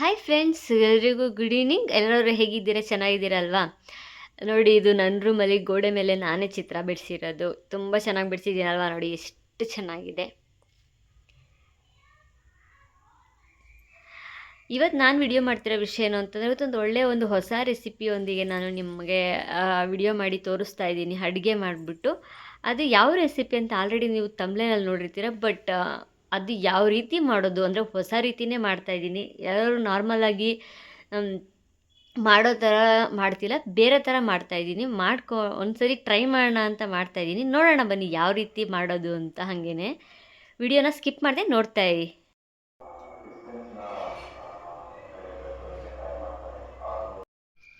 Hi friends ಎಲ್ರಿಗೂ good evening ಎಲ್ಲರೂ ಹೇಗಿದ್ದೀರಾ? ಚೆನ್ನಾಗಿದ್ದೀರಲ್ವಾ? ನೋಡಿ, ಇದು ನನ್ನ ರೂಮಲ್ಲಿ ಗೋಡೆ ಮೇಲೆ ನಾನೇ ಚಿತ್ರ ಬಿಡಿಸಿರೋದು. ತುಂಬ ಚೆನ್ನಾಗಿ ಬಿಡಿಸಿದ್ದೀನಲ್ವಾ ನೋಡಿ, ಎಷ್ಟು ಚೆನ್ನಾಗಿದೆ. ಇವತ್ತು ನಾನು ವಿಡಿಯೋ ಮಾಡ್ತಿರೋ ವಿಷಯ ಏನು ಅಂತಂದರೆ, ಇವತ್ತೊಂದು ಒಳ್ಳೆಯ ಒಂದು ಹೊಸ ರೆಸಿಪಿಯೊಂದಿಗೆ ನಾನು ನಿಮಗೆ ವಿಡಿಯೋ ಮಾಡಿ ತೋರಿಸ್ತಾ ಇದ್ದೀನಿ. ಅಡುಗೆ ಮಾಡಿಬಿಟ್ಟು. ಅದು ಯಾವ ರೆಸಿಪಿ ಅಂತ ಆಲ್ರೆಡಿ ನೀವು ತಮ್ಲೇನಲ್ಲಿ ನೋಡಿರ್ತೀರ ಬಟ್ ಅದು ಯಾವ ರೀತಿ ಮಾಡೋದು ಅಂದರೆ ಹೊಸ ರೀತಿಯೇ ಮಾಡ್ತಾಯಿದ್ದೀನಿ ಯಾರು ನಾರ್ಮಲಾಗಿ ಮಾಡೋ ಥರ ಮಾಡ್ತಿಲ್ಲ, ಬೇರೆ ಥರ ಮಾಡ್ತಾಯಿದ್ದೀನಿ ಮಾಡ್ಕೊ, ಒಂದ್ಸರಿ ಟ್ರೈ ಮಾಡೋಣ ಅಂತ ಮಾಡ್ತಾಯಿದ್ದೀನಿ ನೋಡೋಣ ಬನ್ನಿ ಯಾವ ರೀತಿ ಮಾಡೋದು ಅಂತ ಹಾಗೇ ವಿಡಿಯೋನ ಸ್ಕಿಪ್ ಮಾಡದೆ ನೋಡ್ತಾ ಇರಿ.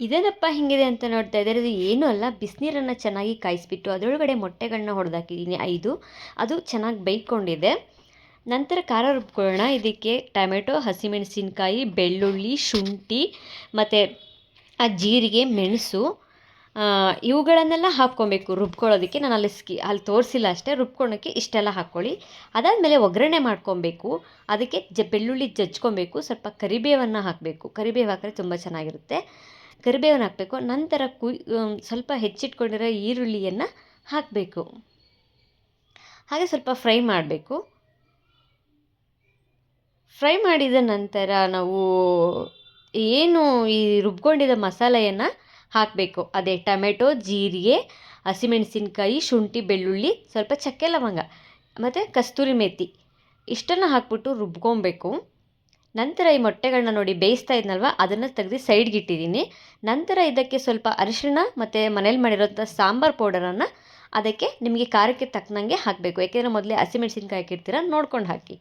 ಇದೇನಪ್ಪ ಹಿಂಗಿದೆ ಅಂತ ನೋಡ್ತಾ ಇದ್ದಾರೆ ಅದು ಏನೂ ಅಲ್ಲ, ಬಿಸಿನೀರನ್ನು ಚೆನ್ನಾಗಿ ಕಾಯಿಸ್ಬಿಟ್ಟು ಅದರೊಳಗಡೆ ಮೊಟ್ಟೆಗಳನ್ನ ಹೊಡೆದಾಕಿದ್ದೀನಿ. ಐದು, ಅದು ಚೆನ್ನಾಗಿ ಬೇಯ್ಕೊಂಡಿದೆ. ನಂತರ ಖಾರ ರುಬ್ಕೊಳ್ಳೋಣ. ಇದಕ್ಕೆ ಟೊಮೆಟೊ, ಹಸಿಮೆಣಸಿನಕಾಯಿ, ಬೆಳ್ಳುಳ್ಳಿ, ಶುಂಠಿ ಮತ್ತು ಆ ಜೀರಿಗೆ, ಮೆಣಸು ಇವುಗಳನ್ನೆಲ್ಲ ಹಾಕ್ಕೊಬೇಕು ರುಬ್ಕೊಳ್ಳೋದಕ್ಕೆ. ನಾನು ಅಲ್ಲಿ ಸ್ಕಿ, ಅಲ್ಲಿ ತೋರಿಸಿಲ್ಲ ಅಷ್ಟೇ. ರುಬ್ಕೊಳೋಕ್ಕೆ ಇಷ್ಟೆಲ್ಲ ಹಾಕ್ಕೊಳ್ಳಿ. ಅದಾದಮೇಲೆ ಒಗ್ಗರಣೆ ಮಾಡ್ಕೊಬೇಕು. ಅದಕ್ಕೆ ಜ, ಬೆಳ್ಳುಳ್ಳಿ ಜಜ್ಕೊಬೇಕು. ಸ್ವಲ್ಪ ಕರಿಬೇವನ್ನು ಹಾಕಬೇಕು. ಕರಿಬೇವು ಹಾಕಿದ್ರೆ ತುಂಬ ಚೆನ್ನಾಗಿರುತ್ತೆ. ಕರಿಬೇವನ್ನು ಹಾಕಬೇಕು. ನಂತರ ಕುಯ್ ಸ್ವಲ್ಪ ಹೆಚ್ಚಿಟ್ಕೊಂಡಿರೋ ಈರುಳ್ಳಿಯನ್ನು ಹಾಕಬೇಕು. ಹಾಗೆ ಸ್ವಲ್ಪ ಫ್ರೈ ಮಾಡಬೇಕು. ಫ್ರೈ ಮಾಡಿದ ನಂತರ ನಾವು ಏನು ಈ ರುಬ್ಕೊಂಡಿದ್ದ ಮಸಾಲೆಯನ್ನು ಹಾಕಬೇಕು. ಅದೇ ಟೊಮೆಟೊ, ಜೀರಿಗೆ, ಹಸಿಮೆಣಸಿನ್ಕಾಯಿ, ಶುಂಠಿ, ಬೆಳ್ಳುಳ್ಳಿ, ಸ್ವಲ್ಪ ಚಕ್ಕೆ ಲವಂಗ ಮತ್ತು ಕಸ್ತೂರಿ ಮೇಥಿ ಇಷ್ಟನ್ನು ಹಾಕ್ಬಿಟ್ಟು ರುಬ್ಕೊಬೇಕು. ನಂತರ ಈ ಮೊಟ್ಟೆಗಳನ್ನ ನೋಡಿ ಬೇಯಿಸ್ತಾ ಇದ್ನಲ್ವ? ಅದನ್ನು ತೆಗೆದು ಸೈಡ್ಗೆ ಇಟ್ಟಿದ್ದೀನಿ. ನಂತರ ಇದಕ್ಕೆ ಸ್ವಲ್ಪ ಅರಿಶಿಣ ಮತ್ತು ಮನೇಲಿ ಮಾಡಿರೋಂಥ ಸಾಂಬಾರು ಪೌಡರನ್ನು ಅದಕ್ಕೆ ನಿಮಗೆ ಖಾರಕ್ಕೆ ತಕ್ಕನಂಗೆ ಹಾಕಬೇಕು. ಯಾಕೆಂದರೆ ಮೊದಲೇ ಹಸಿಮೆಣ್ಸಿನ್ಕಾಯಿ ಹಾಕಿರ್ತೀರ, ನೋಡ್ಕೊಂಡು ಹಾಕಿ.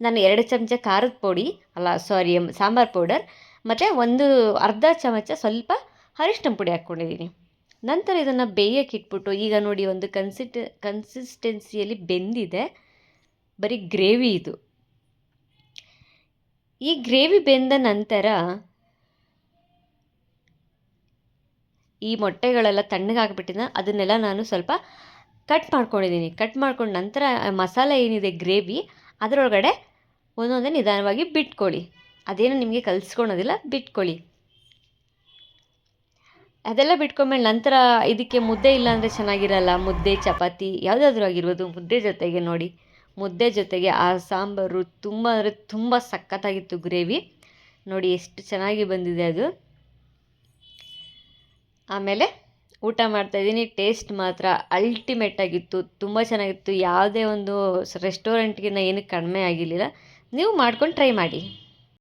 ನಾನು ಎರಡು ಚಮಚ ಖಾರದ ಪುಡಿ, ಅಲ್ಲ ಸಾರಿ ಸಾಂಬಾರು ಪೌಡರ್, ಮತ್ತು ಒಂದು ಅರ್ಧ ಚಮಚ ಸ್ವಲ್ಪ ಅರಿಶಿನ ಪುಡಿ ಹಾಕ್ಕೊಂಡಿದ್ದೀನಿ. ನಂತರ ಇದನ್ನು ಬೇಯಕ್ಕೆ ಇಟ್ಬಿಟ್ಟು, ಈಗ ನೋಡಿ ಒಂದು ಕನ್ಸಿಟ್ ಕನ್ಸಿಸ್ಟೆನ್ಸಿಯಲ್ಲಿ ಬೆಂದಿದೆ. ಬರೀ ಗ್ರೇವಿ ಇದು. ಈ ಗ್ರೇವಿ ಬೆಂದ ನಂತರ ಈ ಮೊಟ್ಟೆಗಳೆಲ್ಲ ತಣ್ಣಗಾಗ್ಬಿಟ್ಟಿದೆ ಅದನ್ನೆಲ್ಲ ನಾನು ಸ್ವಲ್ಪ ಕಟ್ ಮಾಡ್ಕೊಂಡಿದ್ದೀನಿ. ಕಟ್ ಮಾಡ್ಕೊಂಡು ನಂತರ ಮಸಾಲೆ ಏನಿದೆ, ಗ್ರೇವಿ, ಅದರೊಳಗಡೆ ಒಂದೊಂದೇ ನಿಧಾನವಾಗಿ ಬಿಟ್ಕೊಳ್ಳಿ. ಅದೇನು ನಿಮಗೆ ಕಲಿಸ್ಕೊಳೋದಿಲ್ಲ, ಬಿಟ್ಕೊಳ್ಳಿ. ಅದೆಲ್ಲ ಬಿಟ್ಕೊಂಡ್ಮೇಲೆ ನಂತರ ಇದಕ್ಕೆ ಮುದ್ದೆ ಇಲ್ಲ ಅಂದರೆ ಚೆನ್ನಾಗಿರಲ್ಲ. ಮುದ್ದೆ, ಚಪಾತಿ, ಯಾವುದಾದ್ರೂ ಆಗಿರ್ಬೋದು. ಮುದ್ದೆ ಜೊತೆಗೆ ನೋಡಿ. ಮುದ್ದೆ ಜೊತೆಗೆ ಆ ಸಾಂಬಾರು ತುಂಬ ಅಂದರೆ ತುಂಬ ಸಖತ್ತಾಗಿತ್ತು ಗ್ರೇವಿ. ನೋಡಿ ಎಷ್ಟು ಚೆನ್ನಾಗಿ ಬಂದಿದೆ ಅದು. ಆಮೇಲೆ ಊಟ ಮಾಡ್ತಾಯಿದ್ದೀನಿ ಟೇಸ್ಟ್ ಮಾತ್ರ ಅಲ್ಟಿಮೇಟ್ ಆಗಿತ್ತು. ತುಂಬ ಚೆನ್ನಾಗಿತ್ತು. ಯಾವುದೇ ಒಂದು ರೆಸ್ಟೋರೆಂಟ್ಗಿಂತ ಏನಕ್ಕೆ ಕಡಿಮೆ ಆಗಿರಲಿಲ್ಲ. ನೀವು ಮಾಡ್ಕೊಂಡು ಟ್ರೈ ಮಾಡಿ.